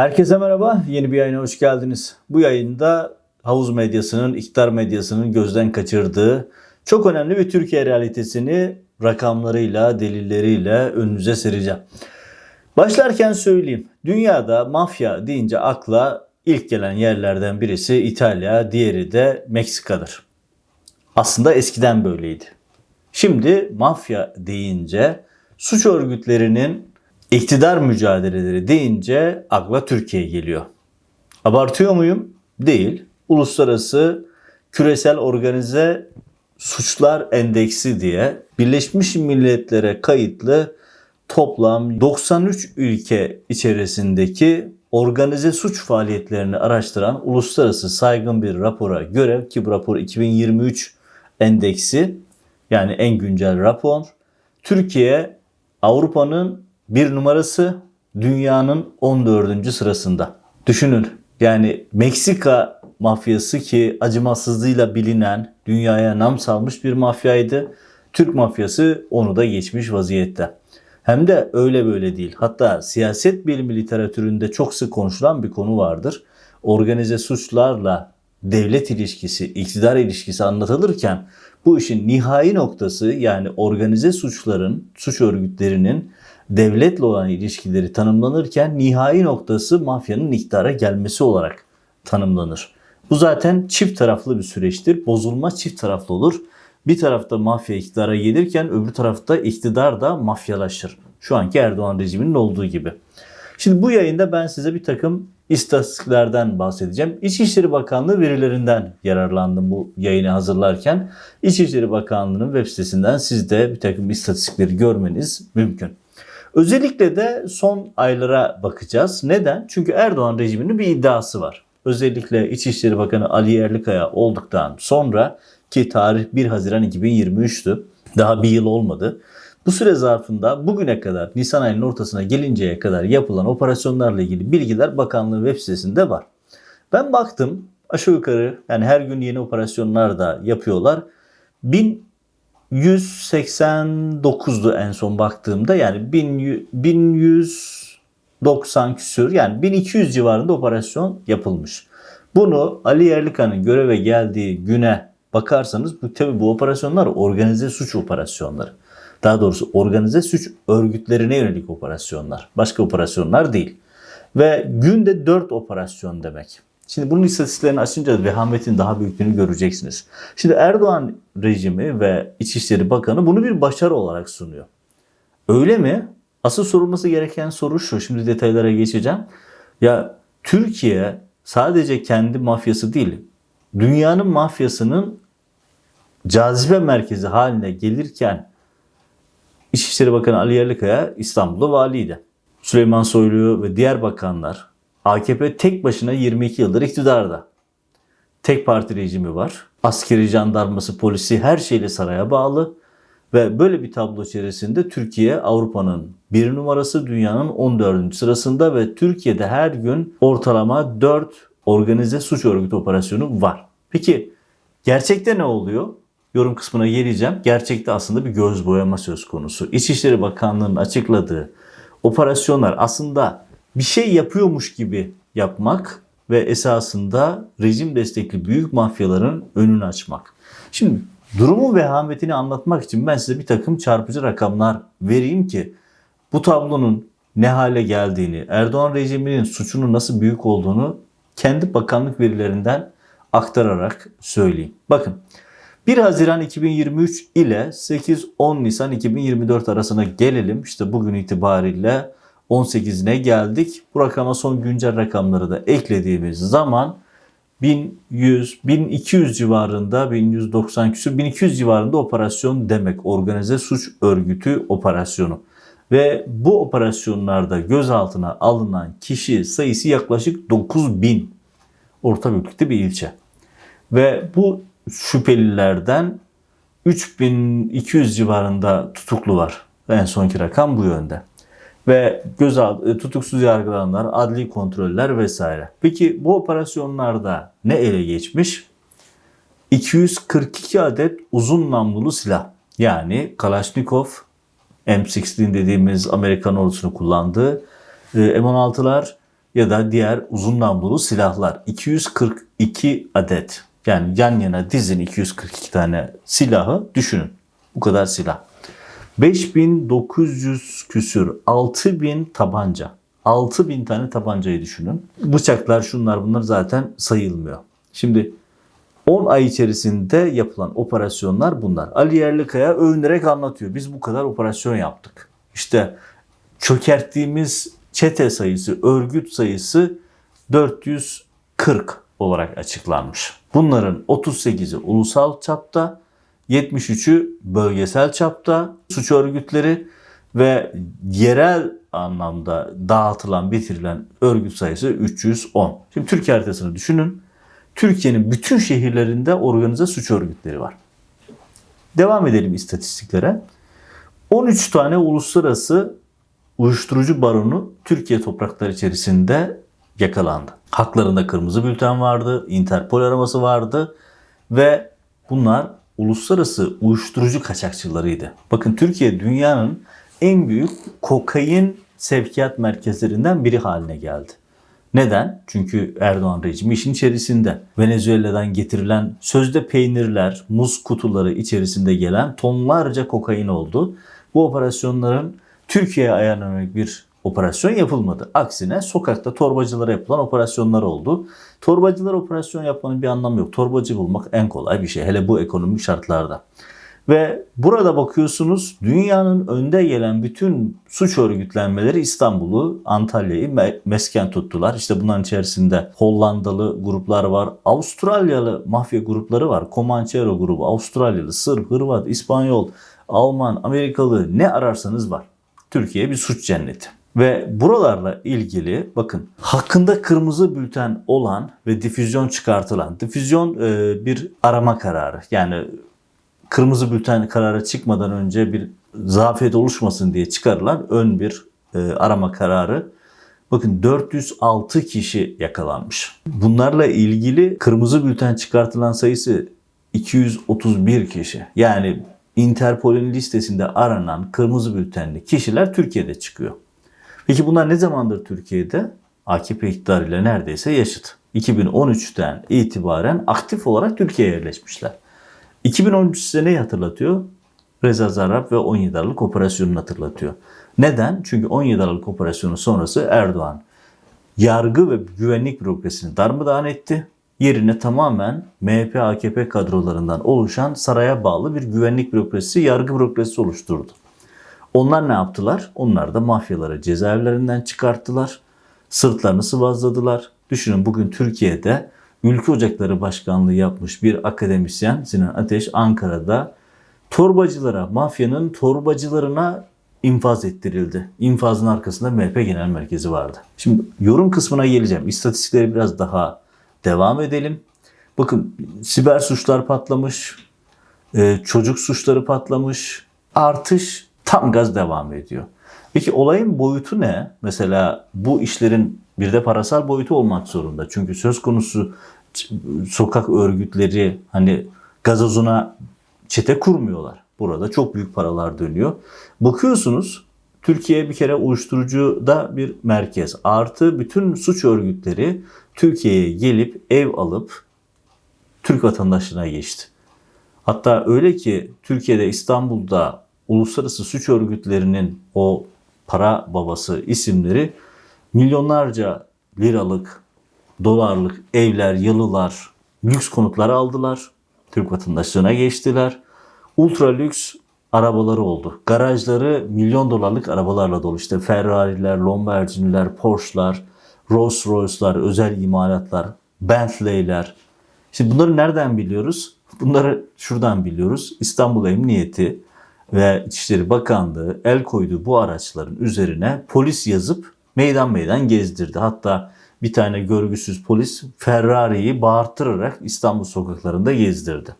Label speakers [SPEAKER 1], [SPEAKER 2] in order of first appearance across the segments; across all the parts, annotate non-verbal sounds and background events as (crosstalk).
[SPEAKER 1] Herkese merhaba. Yeni bir yayına hoş geldiniz. Bu yayında havuz medyasının, iktidar medyasının gözden kaçırdığı çok önemli bir Türkiye realitesini rakamlarıyla, delilleriyle önünüze sereceğim. Başlarken söyleyeyim. Dünyada mafya deyince akla ilk gelen yerlerden birisi İtalya, diğeri de Meksika'dır. Aslında eskiden böyleydi. Şimdi mafya deyince suç örgütlerinin iktidar mücadeleleri deyince akla Türkiye geliyor. Abartıyor muyum? Değil. Uluslararası Küresel Organize Suçlar Endeksi diye Birleşmiş Milletler'e kayıtlı toplam 93 ülke içerisindeki organize suç faaliyetlerini araştıran uluslararası saygın bir rapora göre ki bu rapor 2023 endeksi yani en güncel rapor Türkiye Avrupa'nın bir numarası dünyanın 14. sırasında. Düşünün yani Meksika mafyası ki acımasızlığıyla bilinen dünyaya nam salmış bir mafyaydı. Türk mafyası onu da geçmiş vaziyette. Hem de öyle böyle değil. Hatta siyaset bilimi literatüründe çok sık konuşulan bir konu vardır. Organize suçlarla devlet ilişkisi, iktidar ilişkisi anlatılırken bu işin nihai noktası yani organize suçların, suç örgütlerinin devletle olan ilişkileri tanımlanırken nihai noktası mafyanın iktidara gelmesi olarak tanımlanır. Bu zaten çift taraflı bir süreçtir. Bozulma çift taraflı olur. Bir tarafta mafya iktidara gelirken öbür tarafta iktidar da mafyalaşır. Şu anki Erdoğan rejiminin olduğu gibi. Şimdi bu yayında ben size bir takım istatistiklerden bahsedeceğim. İçişleri Bakanlığı verilerinden yararlandım bu yayını hazırlarken. İçişleri Bakanlığı'nın web sitesinden siz de bir takım istatistikleri görmeniz mümkün. Özellikle de son aylara bakacağız. Neden? Çünkü Erdoğan rejiminin bir iddiası var. Özellikle İçişleri Bakanı Ali Yerlikaya olduktan sonra ki tarih 1 Haziran 2023'tü. Daha bir yıl olmadı. Bu süre zarfında bugüne kadar Nisan ayının ortasına gelinceye kadar yapılan operasyonlarla ilgili bilgiler bakanlığın web sitesinde var. Ben baktım aşağı yukarı yani her gün yeni operasyonlar da yapıyorlar. 1189'du en son baktığımda yani 1190 küsür yani 1200 civarında operasyon yapılmış. Bunu Ali Yerlika'nın göreve geldiği güne bakarsanız bu tabi bu operasyonlar organize suç operasyonları. Daha doğrusu organize suç örgütlerine yönelik operasyonlar. Başka operasyonlar değil. Ve günde 4 operasyon demek. Şimdi bunun istatistiklerini açınca vehametin daha büyüklüğünü göreceksiniz. Şimdi Erdoğan rejimi ve İçişleri Bakanı bunu bir başarı olarak sunuyor. Öyle mi? Asıl sorulması gereken soru şu. Şimdi detaylara geçeceğim. Ya Türkiye sadece kendi mafyası değil, dünyanın mafyasının cazibe merkezi haline gelirken İçişleri Bakanı Ali Yerlikaya İstanbul'da valiydi. Süleyman Soylu ve diğer bakanlar AKP tek başına 22 yıldır iktidarda. Tek parti rejimi var. Askeri, jandarması, polisi her şeyle saraya bağlı. Ve böyle bir tablo içerisinde Türkiye Avrupa'nın bir numarası dünyanın 14. sırasında ve Türkiye'de her gün ortalama 4 organize suç örgütü operasyonu var. Peki gerçekte ne oluyor? Yorum kısmına geleceğim. Gerçekte aslında bir göz boyama söz konusu. İçişleri Bakanlığı'nın açıkladığı operasyonlar aslında bir şey yapıyormuş gibi yapmak ve esasında rejim destekli büyük mafyaların önünü açmak. Şimdi durumun vehametini anlatmak için ben size bir takım çarpıcı rakamlar vereyim ki bu tablonun ne hale geldiğini, Erdoğan rejiminin suçunun nasıl büyük olduğunu kendi bakanlık verilerinden aktararak söyleyeyim. Bakın 1 Haziran 2023 ile 8-10 Nisan 2024 arasına gelelim. İşte bugün itibariyle 18'ine geldik. Bu rakama son güncel rakamları da eklediğimiz zaman 1100, 1200 civarında, 1190 küsur, 1200 civarında operasyon demek. Organize suç örgütü operasyonu. Ve bu operasyonlarda gözaltına alınan kişi sayısı yaklaşık 9000. Orta büyüklükte bir ilçe. Ve bu şüphelilerden 3200 civarında tutuklu var. En sonki rakam bu yönde. Ve gözaltı, tutuksuz yargılananlar, adli kontroller vesaire. Peki bu operasyonlarda ne ele geçmiş? 242 adet uzun namlulu silah. Yani Kalashnikov, M16 dediğimiz Amerikan ordusunun kullandığı e, M16'lar, ya da diğer uzun namlulu silahlar 242 adet. Yani yan yana dizin 242 tane silahı düşünün. Bu kadar silah. 5900 küsür 6000 tabanca. 6000 tane tabancayı düşünün. Bıçaklar şunlar bunlar zaten sayılmıyor. Şimdi 10 ay içerisinde yapılan operasyonlar bunlar. Ali Yerlikaya övünerek anlatıyor. Biz bu kadar operasyon yaptık. İşte çökerttiğimiz çete sayısı, örgüt sayısı 440 olarak açıklanmış. Bunların 38'i ulusal çapta, 73'ü bölgesel çapta suç örgütleri ve yerel anlamda dağıtılan, bitirilen örgüt sayısı 310. Şimdi Türkiye haritasını düşünün. Türkiye'nin bütün şehirlerinde organize suç örgütleri var. Devam edelim istatistiklere. 13 tane uluslararası uyuşturucu baronu Türkiye toprakları içerisinde yakalandı. Haklarında kırmızı bülten vardı, Interpol araması vardı ve bunlar uluslararası uyuşturucu kaçakçılarıydı. Bakın Türkiye dünyanın en büyük kokain sevkiyat merkezlerinden biri haline geldi. Neden? Çünkü Erdoğan rejimi işin içerisinde. Venezuela'dan getirilen sözde peynirler, muz kutuları içerisinde gelen tonlarca kokain oldu. Bu operasyonların Türkiye'ye ayarlanarak bir operasyon yapılmadı. Aksine sokakta torbacılara yapılan operasyonlar oldu. Torbacılara operasyon yapmanın bir anlamı yok. Torbacı bulmak en kolay bir şey. Hele bu ekonomik şartlarda. Ve burada bakıyorsunuz dünyanın önde gelen bütün suç örgütlenmeleri İstanbul'u, Antalya'yı me- mesken tuttular. İşte bunların içerisinde Hollandalı gruplar var, Avustralyalı mafya grupları var. Comanchero grubu, Avustralyalı, Sırp, Hırvat, İspanyol, Alman, Amerikalı ne ararsanız var. Türkiye bir suç cenneti. Ve buralarla ilgili bakın hakkında kırmızı bülten olan ve difüzyon çıkartılan, difüzyon e, bir arama kararı. Yani kırmızı bülten kararı çıkmadan önce bir zafiyet oluşmasın diye çıkarılan ön bir e, arama kararı. Bakın 406 kişi yakalanmış. Bunlarla ilgili kırmızı bülten çıkartılan sayısı 231 kişi. Yani Interpol'ün listesinde aranan kırmızı bültenli kişiler Türkiye'de çıkıyor. Peki bunlar ne zamandır Türkiye'de? AKP iktidarıyla neredeyse yaşıt. 2013'ten itibaren aktif olarak Türkiye'ye yerleşmişler. 2013 seneyi hatırlatıyor. Reza Zarrab ve 17 Aralık operasyonunu hatırlatıyor. Neden? Çünkü 17 Aralık operasyonu sonrası Erdoğan yargı ve güvenlik bürokrasisini darmadağın etti. Yerine tamamen MHP AKP kadrolarından oluşan saraya bağlı bir güvenlik bürokrasisi, yargı bürokrasisi oluşturdu. Onlar ne yaptılar? Onlar da mafyaları cezaevlerinden çıkarttılar. Sırtlarını sıvazladılar. Düşünün bugün Türkiye'de Ülke Ocakları Başkanlığı yapmış bir akademisyen Sinan Ateş Ankara'da torbacılara, mafyanın torbacılarına infaz ettirildi. İnfazın arkasında MHP Genel Merkezi vardı. Şimdi yorum kısmına geleceğim. İstatistikleri biraz daha devam edelim. Bakın siber suçlar patlamış, e, çocuk suçları patlamış, artış tam gaz devam ediyor. Peki olayın boyutu ne? Mesela bu işlerin bir de parasal boyutu olmak zorunda. Çünkü söz konusu sokak örgütleri hani gazozuna çete kurmuyorlar. Burada çok büyük paralar dönüyor. Bakıyorsunuz Türkiye bir kere uyuşturucuda bir merkez. Artı bütün suç örgütleri Türkiye'ye gelip ev alıp Türk vatandaşlığına geçti. Hatta öyle ki Türkiye'de İstanbul'da uluslararası suç örgütlerinin o para babası isimleri milyonlarca liralık, dolarlık evler, yalılar, lüks konutlar aldılar. Türk vatandaşlığına geçtiler. Ultra lüks arabaları oldu. Garajları milyon dolarlık arabalarla dolu. İşte Ferrari'ler, Lamborghini'ler, Porsche'lar, Rolls Royce'lar, özel imalatlar, Bentley'ler. Şimdi bunları nereden biliyoruz? Bunları şuradan biliyoruz. İstanbul Emniyeti ve İçişleri Bakanlığı el koydu bu araçların üzerine polis yazıp meydan meydan gezdirdi. Hatta bir tane görgüsüz polis Ferrari'yi bağırtırarak İstanbul sokaklarında gezdirdi.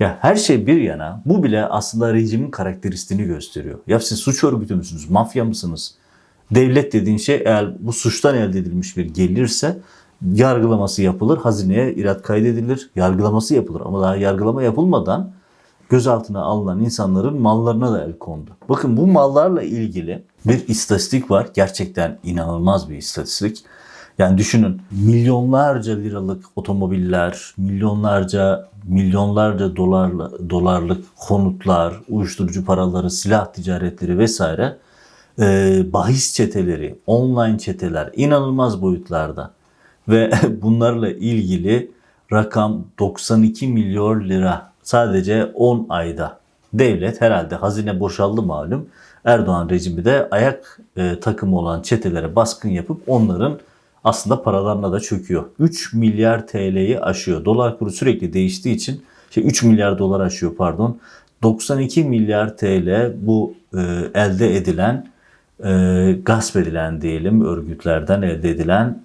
[SPEAKER 1] Ya her şey bir yana bu bile aslında rejimin karakteristiğini gösteriyor. Ya siz suç örgütü müsünüz, mafya mısınız? Devlet dediğin şey eğer bu suçtan elde edilmiş bir gelirse yargılaması yapılır, hazineye irat kaydedilir, yargılaması yapılır. Ama daha yargılama yapılmadan gözaltına alınan insanların mallarına da el kondu. Bakın bu mallarla ilgili bir istatistik var. Gerçekten inanılmaz bir istatistik. Yani düşünün milyonlarca liralık otomobiller, milyonlarca milyonlarca dolarla, dolarlık konutlar, uyuşturucu paraları, silah ticaretleri vesaire e, bahis çeteleri, online çeteler inanılmaz boyutlarda ve (laughs) bunlarla ilgili rakam 92 milyon lira sadece 10 ayda. Devlet herhalde hazine boşaldı malum. Erdoğan rejimi de ayak e, takımı olan çetelere baskın yapıp onların aslında paralarına da çöküyor. 3 milyar TL'yi aşıyor. Dolar kuru sürekli değiştiği için şey 3 milyar dolar aşıyor pardon. 92 milyar TL bu e, elde edilen e, gasp edilen diyelim örgütlerden elde edilen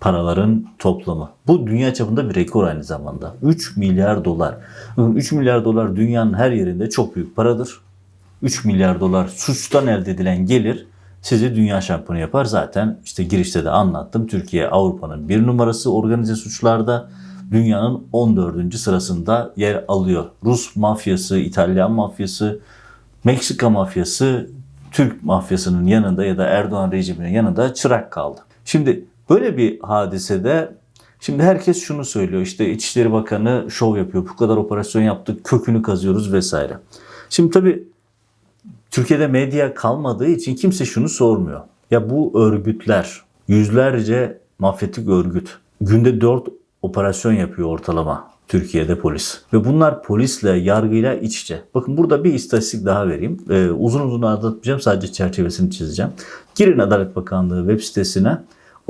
[SPEAKER 1] paraların toplamı. Bu dünya çapında bir rekor aynı zamanda. 3 milyar dolar. 3 milyar dolar dünyanın her yerinde çok büyük paradır. 3 milyar dolar suçtan elde edilen gelir sizi dünya şampiyonu yapar. Zaten işte girişte de anlattım. Türkiye Avrupa'nın bir numarası organize suçlarda dünyanın 14. sırasında yer alıyor. Rus mafyası, İtalyan mafyası, Meksika mafyası, Türk mafyasının yanında ya da Erdoğan rejiminin yanında çırak kaldı. Şimdi böyle bir hadisede şimdi herkes şunu söylüyor işte İçişleri Bakanı şov yapıyor. Bu kadar operasyon yaptık, kökünü kazıyoruz vesaire. Şimdi tabii Türkiye'de medya kalmadığı için kimse şunu sormuyor. Ya bu örgütler yüzlerce mafyatik örgüt günde 4 operasyon yapıyor ortalama Türkiye'de polis. Ve bunlar polisle, yargıyla iç içe. Bakın burada bir istatistik daha vereyim. Ee, uzun uzun anlatmayacağım. Sadece çerçevesini çizeceğim. Girin Adalet Bakanlığı web sitesine.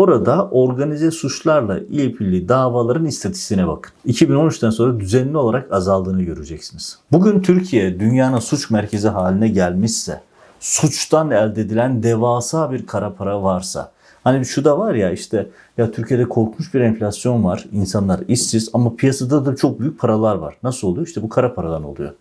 [SPEAKER 1] Orada organize suçlarla ilgili davaların istatistiğine bakın. 2013'ten sonra düzenli olarak azaldığını göreceksiniz. Bugün Türkiye dünyanın suç merkezi haline gelmişse, suçtan elde edilen devasa bir kara para varsa, Hani şu da var ya işte ya Türkiye'de korkunç bir enflasyon var. İnsanlar işsiz ama piyasada da çok büyük paralar var. Nasıl oluyor? İşte bu kara paradan oluyor.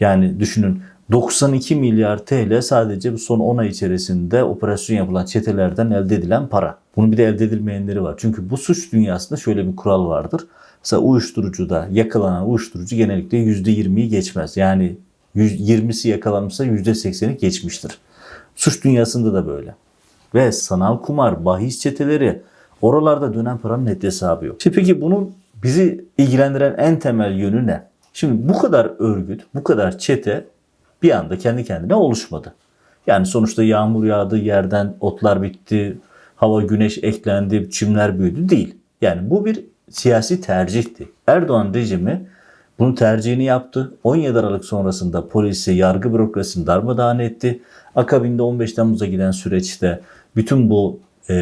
[SPEAKER 1] Yani düşünün 92 milyar TL sadece bu son 10 ay içerisinde operasyon yapılan çetelerden elde edilen para. Bunun bir de elde edilmeyenleri var. Çünkü bu suç dünyasında şöyle bir kural vardır. Mesela uyuşturucuda yakalanan uyuşturucu genellikle %20'yi geçmez. Yani 20'si yakalanmışsa %80'i geçmiştir. Suç dünyasında da böyle. Ve sanal kumar, bahis çeteleri oralarda dönen paranın net hesabı yok. Şimdi peki bunun bizi ilgilendiren en temel yönü ne? Şimdi bu kadar örgüt, bu kadar çete bir anda kendi kendine oluşmadı. Yani sonuçta yağmur yağdı, yerden otlar bitti, hava güneş eklendi, çimler büyüdü değil. Yani bu bir siyasi tercihti. Erdoğan rejimi bunu tercihini yaptı. 17 Aralık sonrasında polisi, yargı bürokrasisini darmadağın etti. Akabinde 15 Temmuz'a giden süreçte bütün bu e,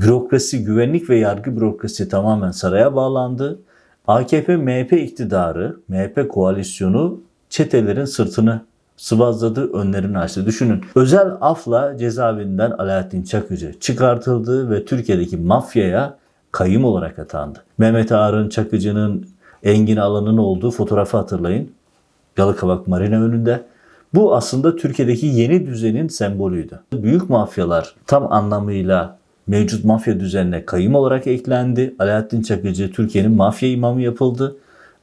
[SPEAKER 1] bürokrasi, güvenlik ve yargı bürokrasi tamamen saraya bağlandı. AKP MHP iktidarı, MHP koalisyonu çetelerin sırtını sıvazladı, önlerini açtı. Düşünün özel afla cezaevinden Alaaddin Çakıcı çıkartıldı ve Türkiye'deki mafyaya kayım olarak atandı. Mehmet Ağar'ın Çakıcı'nın Engin Alan'ın olduğu fotoğrafı hatırlayın. Yalıkavak Marina önünde. Bu aslında Türkiye'deki yeni düzenin sembolüydü. Büyük mafyalar tam anlamıyla mevcut mafya düzenine kayım olarak eklendi. Alaaddin Çakıcı Türkiye'nin mafya imamı yapıldı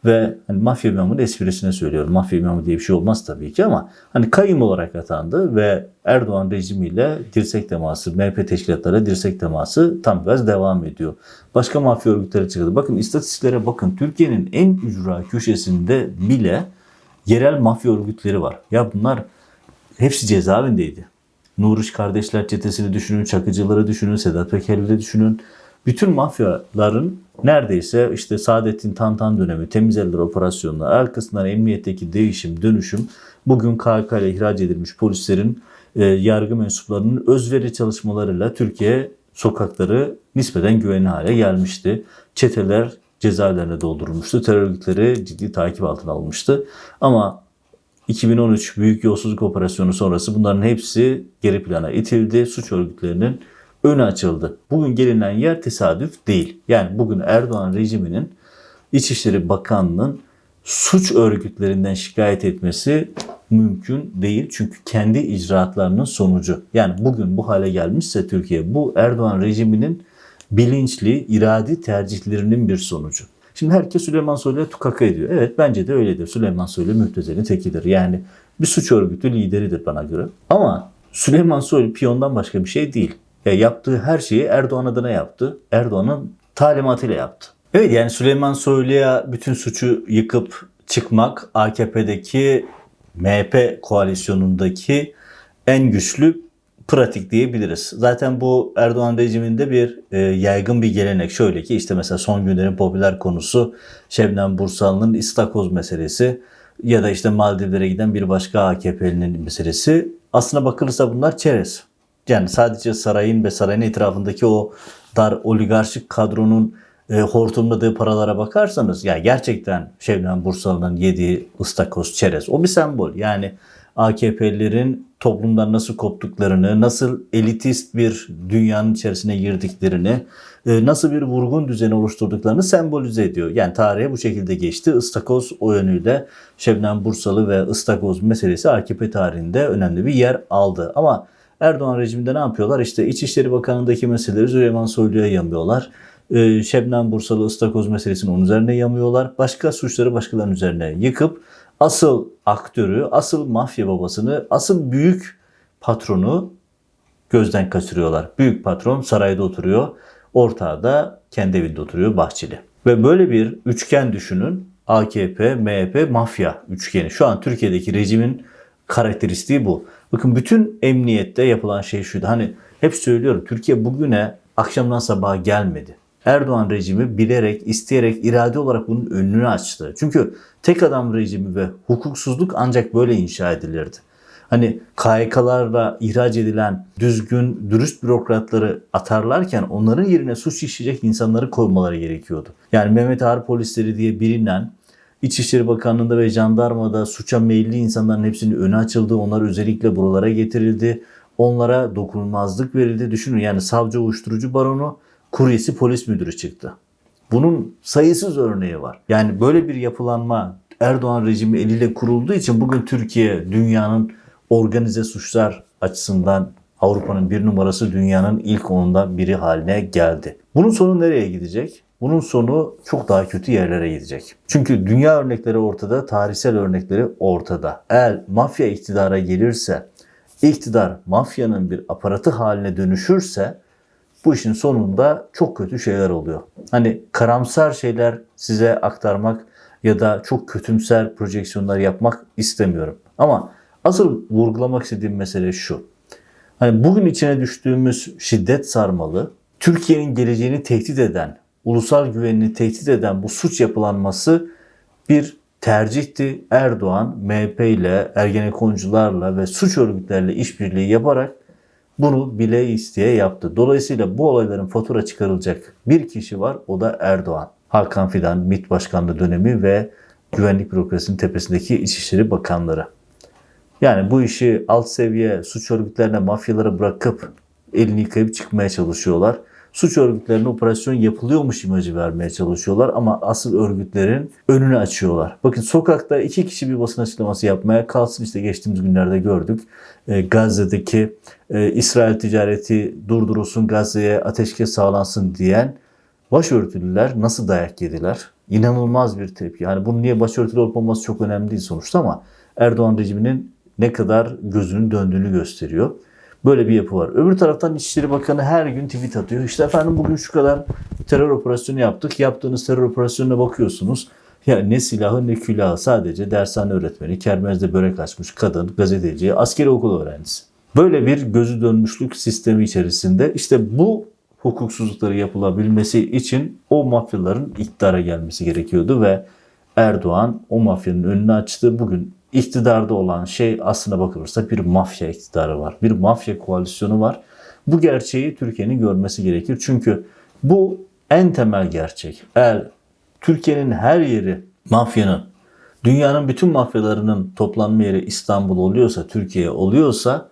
[SPEAKER 1] ve hani mafya imamının esprisine söylüyorum. Mafya imamı diye bir şey olmaz tabii ki ama hani kayım olarak atandı ve Erdoğan rejimiyle dirsek teması, MHP teşkilatları dirsek teması tam gaz devam ediyor. Başka mafya örgütleri çıktı. Bakın istatistiklere bakın. Türkiye'nin en ücra köşesinde bile yerel mafya örgütleri var. Ya bunlar hepsi cezaevindeydi. Nuriş kardeşler çetesini düşünün, Çakıcıları düşünün, Sedat Peker'i düşünün. Bütün mafyaların neredeyse işte Saadettin Tantan dönemi, temiz eller operasyonları, arkasından emniyetteki değişim, dönüşüm, bugün KHK ile ihraç edilmiş polislerin, e, yargı mensuplarının özveri çalışmalarıyla Türkiye sokakları nispeten güvenli hale gelmişti. Çeteler cezaevlerine doldurulmuştu. Terör örgütleri ciddi takip altına alınmıştı. Ama 2013 Büyük Yolsuzluk Operasyonu sonrası bunların hepsi geri plana itildi. Suç örgütlerinin önü açıldı. Bugün gelinen yer tesadüf değil. Yani bugün Erdoğan rejiminin İçişleri Bakanlığı'nın suç örgütlerinden şikayet etmesi mümkün değil. Çünkü kendi icraatlarının sonucu. Yani bugün bu hale gelmişse Türkiye bu Erdoğan rejiminin bilinçli, iradi tercihlerinin bir sonucu. Şimdi herkes Süleyman Soylu'ya tukaka ediyor. Evet bence de öyledir. Süleyman Soylu müptezelin tekidir. Yani bir suç örgütü lideridir bana göre. Ama Süleyman Soylu piyondan başka bir şey değil. Ya yaptığı her şeyi Erdoğan adına yaptı. Erdoğan'ın talimatıyla yaptı. Evet yani Süleyman Soylu'ya bütün suçu yıkıp çıkmak AKP'deki MHP koalisyonundaki en güçlü pratik diyebiliriz. Zaten bu Erdoğan rejiminde bir e, yaygın bir gelenek. Şöyle ki işte mesela son günlerin popüler konusu Şebnem Bursalı'nın istakoz meselesi ya da işte Maldivlere giden bir başka AKP'linin meselesi. Aslına bakılırsa bunlar çerez. Yani sadece sarayın ve sarayın etrafındaki o dar oligarşik kadronun e, hortumladığı paralara bakarsanız ya gerçekten Şebnem Bursalı'nın yediği ıstakoz çerez o bir sembol. Yani AKP'lilerin toplumdan nasıl koptuklarını, nasıl elitist bir dünyanın içerisine girdiklerini, e, nasıl bir vurgun düzeni oluşturduklarını sembolize ediyor. Yani tarihe bu şekilde geçti. Istakoz o yönüyle Şebnem Bursalı ve ıstakoz meselesi AKP tarihinde önemli bir yer aldı. Ama Erdoğan rejiminde ne yapıyorlar? İşte İçişleri Bakanı'ndaki meseleleri Süleyman Soylu'ya yamıyorlar. Ee, Şebnem Bursalı ıstakoz meselesini onun üzerine yamıyorlar. Başka suçları başkalarının üzerine yıkıp asıl aktörü, asıl mafya babasını, asıl büyük patronu gözden kaçırıyorlar. Büyük patron sarayda oturuyor. Ortağı da kendi evinde oturuyor Bahçeli. Ve böyle bir üçgen düşünün. AKP, MHP, mafya üçgeni. Şu an Türkiye'deki rejimin karakteristiği bu. Bakın bütün emniyette yapılan şey şuydu. Hani hep söylüyorum Türkiye bugüne akşamdan sabaha gelmedi. Erdoğan rejimi bilerek, isteyerek, irade olarak bunun önünü açtı. Çünkü tek adam rejimi ve hukuksuzluk ancak böyle inşa edilirdi. Hani KYK'larla ihraç edilen düzgün, dürüst bürokratları atarlarken onların yerine suç işleyecek insanları koymaları gerekiyordu. Yani Mehmet Ağar polisleri diye bilinen İçişleri Bakanlığı'nda ve jandarmada suça meyilli insanların hepsinin önü açıldı. Onlar özellikle buralara getirildi. Onlara dokunulmazlık verildi. Düşünün yani savcı uyuşturucu baronu kuryesi polis müdürü çıktı. Bunun sayısız örneği var. Yani böyle bir yapılanma Erdoğan rejimi eliyle kurulduğu için bugün Türkiye dünyanın organize suçlar açısından Avrupa'nın bir numarası dünyanın ilk onundan biri haline geldi. Bunun sonu nereye gidecek? Bunun sonu çok daha kötü yerlere gidecek. Çünkü dünya örnekleri ortada, tarihsel örnekleri ortada. Eğer mafya iktidara gelirse, iktidar mafyanın bir aparatı haline dönüşürse bu işin sonunda çok kötü şeyler oluyor. Hani karamsar şeyler size aktarmak ya da çok kötümser projeksiyonlar yapmak istemiyorum. Ama asıl vurgulamak istediğim mesele şu. Hani bugün içine düştüğümüz şiddet sarmalı, Türkiye'nin geleceğini tehdit eden, ulusal güvenini tehdit eden bu suç yapılanması bir tercihti. Erdoğan MHP ile, Ergenekoncularla ve suç örgütlerle işbirliği yaparak bunu bile isteye yaptı. Dolayısıyla bu olayların fatura çıkarılacak bir kişi var o da Erdoğan. Hakan Fidan, MİT Başkanlığı dönemi ve güvenlik bürokrasinin tepesindeki İçişleri Bakanları. Yani bu işi alt seviye suç örgütlerine, mafyalara bırakıp elini yıkayıp çıkmaya çalışıyorlar suç örgütlerine operasyon yapılıyormuş imajı vermeye çalışıyorlar ama asıl örgütlerin önünü açıyorlar. Bakın sokakta iki kişi bir basın açıklaması yapmaya kalsın işte geçtiğimiz günlerde gördük. E, Gazze'deki e, İsrail ticareti durdurulsun, Gazze'ye ateşkes sağlansın diyen başörtülüler nasıl dayak yediler? İnanılmaz bir tepki. Yani bunun niye başörtülü olup olması çok önemli değil sonuçta ama Erdoğan rejiminin ne kadar gözünün döndüğünü gösteriyor. Böyle bir yapı var. Öbür taraftan İçişleri Bakanı her gün tweet atıyor. İşte efendim bugün şu kadar terör operasyonu yaptık. Yaptığınız terör operasyonuna bakıyorsunuz. Ya ne silahı ne külahı sadece dershane öğretmeni, kermezde börek açmış kadın, gazeteci, askeri okul öğrencisi. Böyle bir gözü dönmüşlük sistemi içerisinde işte bu hukuksuzlukları yapılabilmesi için o mafyaların iktidara gelmesi gerekiyordu ve Erdoğan o mafyanın önünü açtı. Bugün iktidarda olan şey aslına bakılırsa bir mafya iktidarı var. Bir mafya koalisyonu var. Bu gerçeği Türkiye'nin görmesi gerekir. Çünkü bu en temel gerçek. Eğer Türkiye'nin her yeri mafyanın, dünyanın bütün mafyalarının toplanma yeri İstanbul oluyorsa, Türkiye oluyorsa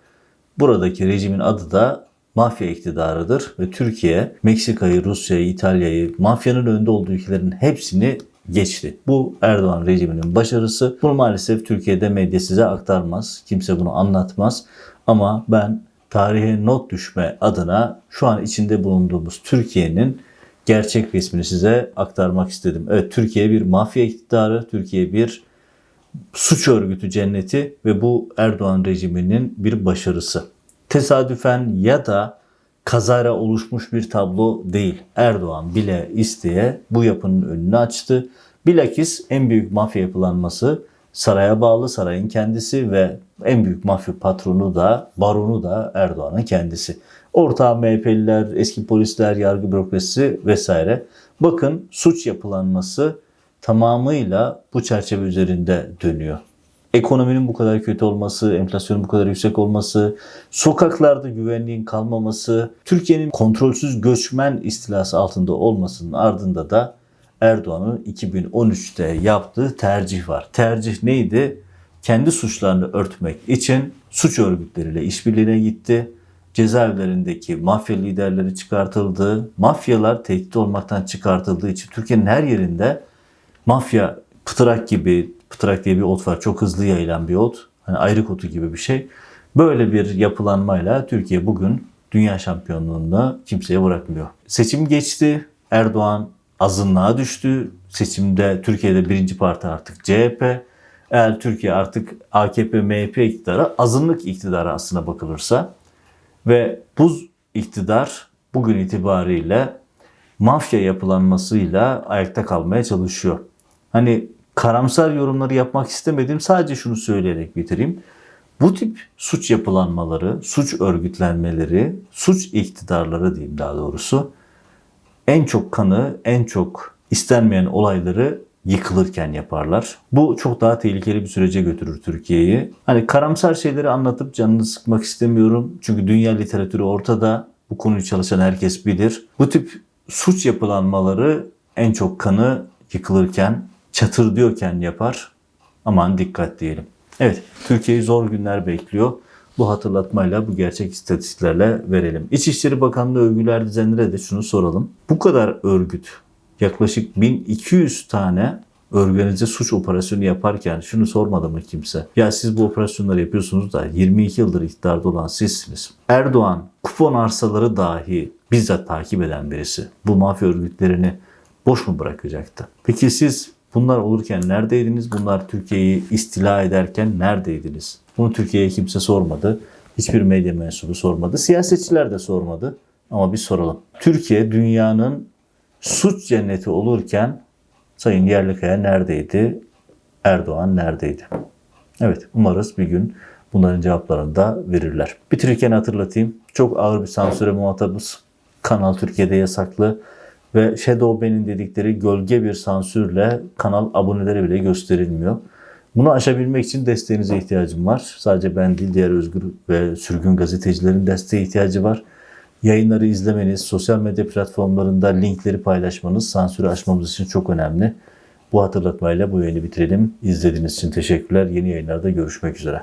[SPEAKER 1] buradaki rejimin adı da mafya iktidarıdır ve Türkiye Meksika'yı, Rusya'yı, İtalya'yı, mafyanın önünde olduğu ülkelerin hepsini geçti. Bu Erdoğan rejiminin başarısı. Bunu maalesef Türkiye'de medya size aktarmaz. Kimse bunu anlatmaz. Ama ben tarihe not düşme adına şu an içinde bulunduğumuz Türkiye'nin gerçek resmini size aktarmak istedim. Evet Türkiye bir mafya iktidarı, Türkiye bir suç örgütü cenneti ve bu Erdoğan rejiminin bir başarısı. Tesadüfen ya da kazara oluşmuş bir tablo değil. Erdoğan bile isteye bu yapının önünü açtı. Bilakis en büyük mafya yapılanması saraya bağlı sarayın kendisi ve en büyük mafya patronu da baronu da Erdoğan'ın kendisi. Ortağı MHP'liler, eski polisler, yargı bürokrasisi vesaire. Bakın suç yapılanması tamamıyla bu çerçeve üzerinde dönüyor. Ekonominin bu kadar kötü olması, enflasyonun bu kadar yüksek olması, sokaklarda güvenliğin kalmaması, Türkiye'nin kontrolsüz göçmen istilası altında olmasının ardında da Erdoğan'ın 2013'te yaptığı tercih var. Tercih neydi? Kendi suçlarını örtmek için suç örgütleriyle işbirliğine gitti. Cezaevlerindeki mafya liderleri çıkartıldı. Mafyalar tehdit olmaktan çıkartıldığı için Türkiye'nin her yerinde mafya pıtırak gibi, pıtırak diye bir ot var. Çok hızlı yayılan bir ot. Hani ayrık otu gibi bir şey. Böyle bir yapılanmayla Türkiye bugün dünya şampiyonluğunda kimseye bırakmıyor. Seçim geçti. Erdoğan azınlığa düştü. Seçimde Türkiye'de birinci parti artık CHP. Eğer Türkiye artık AKP, MHP iktidarı azınlık iktidarı aslına bakılırsa ve bu iktidar bugün itibariyle mafya yapılanmasıyla ayakta kalmaya çalışıyor. Hani karamsar yorumları yapmak istemedim. Sadece şunu söyleyerek bitireyim. Bu tip suç yapılanmaları, suç örgütlenmeleri, suç iktidarları diyeyim daha doğrusu en çok kanı, en çok istenmeyen olayları yıkılırken yaparlar. Bu çok daha tehlikeli bir sürece götürür Türkiye'yi. Hani karamsar şeyleri anlatıp canını sıkmak istemiyorum. Çünkü dünya literatürü ortada. Bu konuyu çalışan herkes bilir. Bu tip suç yapılanmaları en çok kanı yıkılırken, çatır diyorken yapar. Aman dikkat diyelim. Evet, Türkiye'yi zor günler bekliyor. Bu hatırlatmayla, bu gerçek istatistiklerle verelim. İçişleri Bakanlığı övgüler düzenlere de şunu soralım. Bu kadar örgüt, yaklaşık 1200 tane organize suç operasyonu yaparken şunu sormadı mı kimse? Ya siz bu operasyonları yapıyorsunuz da 22 yıldır iktidarda olan sizsiniz. Erdoğan kupon arsaları dahi bizzat takip eden birisi. Bu mafya örgütlerini boş mu bırakacaktı? Peki siz bunlar olurken neredeydiniz? Bunlar Türkiye'yi istila ederken neredeydiniz? Bunu Türkiye'ye kimse sormadı. Hiçbir medya mensubu sormadı. Siyasetçiler de sormadı. Ama bir soralım. Türkiye dünyanın suç cenneti olurken Sayın Yerlikaya neredeydi? Erdoğan neredeydi? Evet umarız bir gün bunların cevaplarını da verirler. Bitirirken hatırlatayım. Çok ağır bir sansüre muhatabız. Kanal Türkiye'de yasaklı ve Shadow Ban'in dedikleri gölge bir sansürle kanal aboneleri bile gösterilmiyor. Bunu aşabilmek için desteğinize ihtiyacım var. Sadece ben değil diğer özgür ve sürgün gazetecilerin desteğe ihtiyacı var. Yayınları izlemeniz, sosyal medya platformlarında linkleri paylaşmanız sansürü aşmamız için çok önemli. Bu hatırlatmayla bu yayını bitirelim. İzlediğiniz için teşekkürler. Yeni yayınlarda görüşmek üzere.